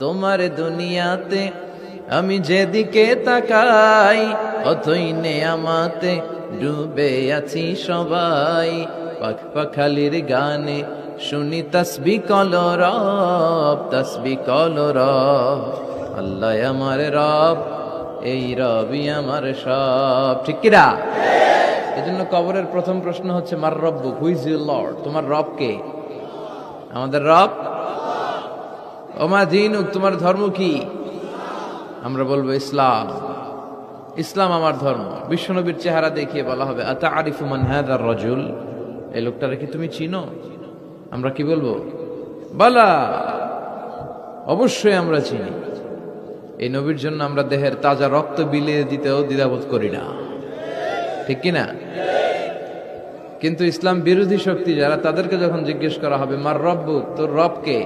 তোমার দুনিয়াতে আমি যেদিকে তাকাই, অথই আমাতে ডুবে আছি সবাই। পাখ পাখালির গানে শুনি তসবি কলরব তসবি কল রব। আল্লাহ আমার রব, এই রবি আমার সব। ঠিক কিরা জন্য কবরের প্রথম প্রশ্ন হচ্ছে, মার রব্বু হুইজ ইউ লর্ড তোমার রব কে? আমাদের রব? ওমা দিন তোমার ধর্ম কি? আমরা বলব ইসলাম। ইসলাম আমার ধর্ম। বিশ্বনবীর চেহারা দেখিয়ে বলা হবে আতা আরিফুমান হাদার রজুল? এই লোকটারে কি তুমি চিনো? আমরা কি বলব? বালা, অবশ্যই আমরা চিনি। এই নবীর জন্য আমরা দেহের তাজা রক্ত বিলিয়ে দিতেও দ্বিধাবোধ করি না। ঠিক কি না কিন্তু ইসলাম বিরোধী শক্তি, যারা তাদেরকে যখন জিজ্ঞেস করা হবে, মার রব্বু, তোর রবকে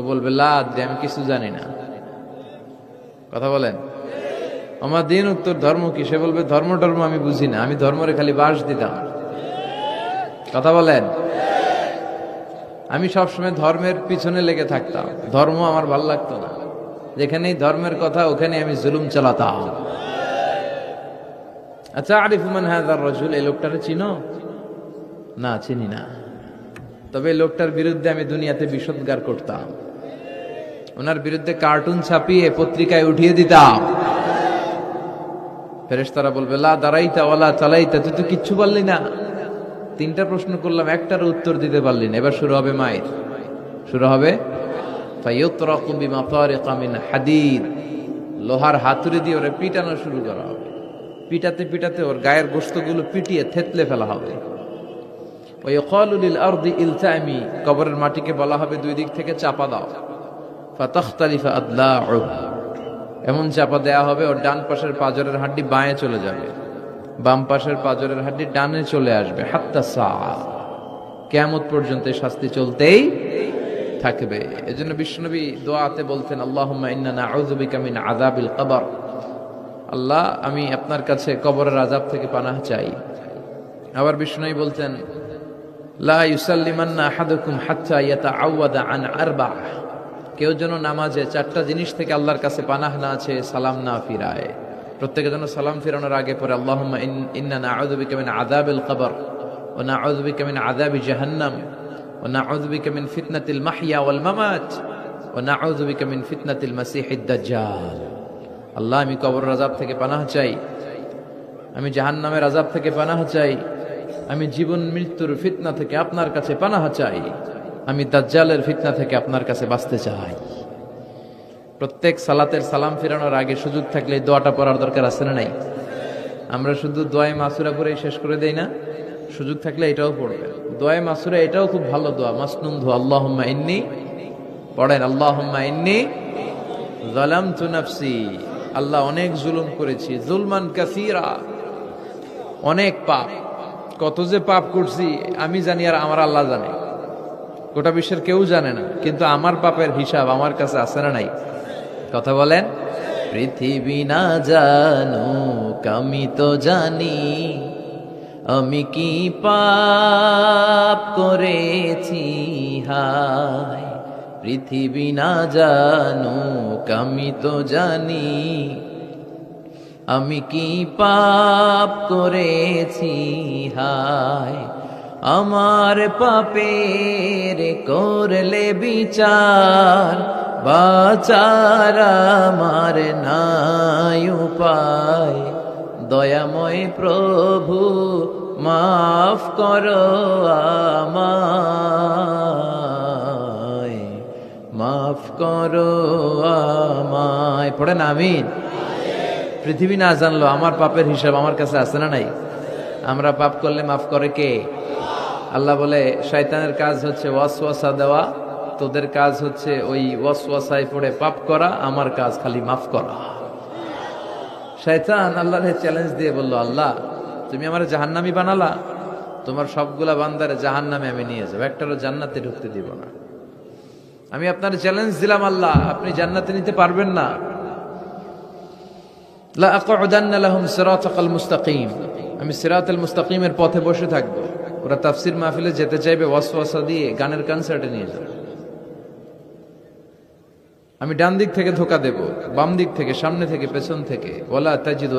ও বলবে লাদ যে আমি কিছু জানি না। কথা বলেন? আমার দিন উত্তর ধর্ম কি? সে বলবে, ধর্ম টর্ম আমি বুঝি না, আমি ধর্মরে খালি বাস দিতাম। কথা বলেন? আমি সবসময় ধর্মের পিছনে লেগে থাকতাম। ধর্ম আমার ভালো লাগতো না। যেখানেই ধর্মের কথা, ওখানে আমি জুলুম চালাতাম। আচ্ছা আরিফুমান হাজার রসুল, এই লোকটারে চিনো? না, চিনি না। তবে লোকটার বিরুদ্ধে আমি দুনিয়াতে বিষোদ্গার করতাম। ওনার বিরুদ্ধে কার্টুন ছাপিয়ে পত্রিকায় উঠিয়ে দিতাম। ফেরেশতারা বলবে, লা দাঁড়াইতা ওলা চালাইতা তুই তো কিচ্ছু পারলি না। তিনটা প্রশ্ন করলাম একটার উত্তর দিতে পারলি না। এবার শুরু হবে মায়ের। শুরু হবে লোহার হাতুড়ি দিয়ে ওরে পিটানো শুরু করা হবে। পিটাতে পিটাতে ওর গায়ের গোস্তগুলো পিটিয়ে থেতলে ফেলা হবে। ইলতামি, কবরের মাটিকে বলা হবে দুই দিক থেকে চাপা দাও। এমন চাপা দেয়া হবে, ওর ডান পাশের পাজরের হাড্ডি বাঁয়ে চলে যাবে। বাম পাশের পাজরের হাড্ডি ডানে চলে আসবে। হাত্তা সা কেয়ামত পর্যন্ত শাস্তি চলতেই থাকবে। এজন্য বিশ্বনবী দোয়াতে বলতেন কবর। আল্লাহ, আমি আপনার কাছে কবরের আযাব থেকে পানাহ চাই। আবার বিষ্ণুই বলতেন, লা ইউসাল্লিমান্না আহাদুকুম হাত্তা ইয়াতাআওয়াদা আন আরবা কেউ যেন নামাজে চারটা জিনিস থেকে আল্লাহর কাছে পানাহ না আছে সালাম না ফিরায়। প্রত্যেকে যেন সালাম ফিরানোর আগে পরে আল্লাহুম্মা ইন- ইন্না নাউযু বিকা মিন আযাবিল কবর ও না বিকা মিন আদাবি জাহান্নাম ওয়া নাউযু বিকা মিন ফিতনাতিল মাহইয়া ওয়াল মামাত ওয়া নাউযু বিকা মিন ফিতনাতিল মাসিহিদ দাজ্জাল। আল্লাহ, আমি কবর রাজাব থেকে পানাহ চাই, আমি জাহান্নামের আযাব থেকে পানাহ চাই, আমি জীবন মৃত্যুর ফিতনা থেকে আপনার কাছে পানাহ চাই। আমি দাজ্জালের ফিতনা থেকে আপনার কাছে বাঁচতে চাই। প্রত্যেক সালাতের সালাম ফিরানোর আগে সুযোগ থাকলে দোয়াটা পড়ার দরকার আছে না নাই? আমরা শুধু দোয়ায় মাসুরা পরেই শেষ করে দেই না? সুযোগ থাকলে এটাও পড়বে। দোয়ায় মাসুরা এটাও খুব ভালো দোয়া। মাসনুন দোয়া, আল্লাহুম্মা ইন্নি পড়েন, আল্লাহুম্মা ইন্নি যালামতু নাফসি। আল্লাহ অনেক জুলুম করেছি। জুলমান কাসীরা। অনেক পাপ। কত যে পাপ করছি, আমি জানি আর আমার আল্লাহ জানে। গোটা বিশ্বের কেউ জানে না, কিন্তু আমার পাপের হিসাব আমার কাছে আছে না নাই। কথা বলেন? পৃথিবী না জানো আমি তো জানি। আমি কি পাপ করেছি? হায়, পৃথিবী না জানো আমি তো জানি। আমি কি পাপ করেছি? হায় আমার পাপের করলে বিচার, বাচার আমার নাই উপায়। দয়াময় প্রভু, মাফ করো আমায়। মাফ করো আমায়। পড়েন আমিন? পৃথিবী না জানলো, আমার পাপের হিসাব আমার কাছে আছে না নাই? আমরা পাপ করলে মাফ করে কে? আল্লাহ বলে, শয়তানের কাজ হচ্ছে ওয়াসওয়াসা দেওয়া, তোদের কাজ হচ্ছে ওই ওয়াসওয়াসায় পড়ে পাপ করা, আমার কাজ খালি মাফ করা। শয়তান আল্লাহর চ্যালেঞ্জ দিয়ে বলল, আল্লাহ, তুমি আমার জাহান্নামি বানালা, তোমার সবগুলা বান্দারে জাহান্নামে আমি নিয়ে যাব, একটারও জান্নাতে ঢুকতে দিব না। আমি আপনার চ্যালেঞ্জ দিলাম, আল্লাহ, আপনি জান্নাতে নিতে পারবেন না। সিরাতাকাল মুস্তাকিম। আমি মুস্তাকিমের পথে বসে থাকব। ওরা তাফসির মাহফিলে যেতে চাইবে, ওয়াসওয়াসা দিয়ে গানের কনসার্টে নিয়ে যাবে। আমি ডান দিক থেকে ধোকা দেব, বাম দিক থেকে, সামনে থেকে, পেছন থেকে। ওলা তাজিদু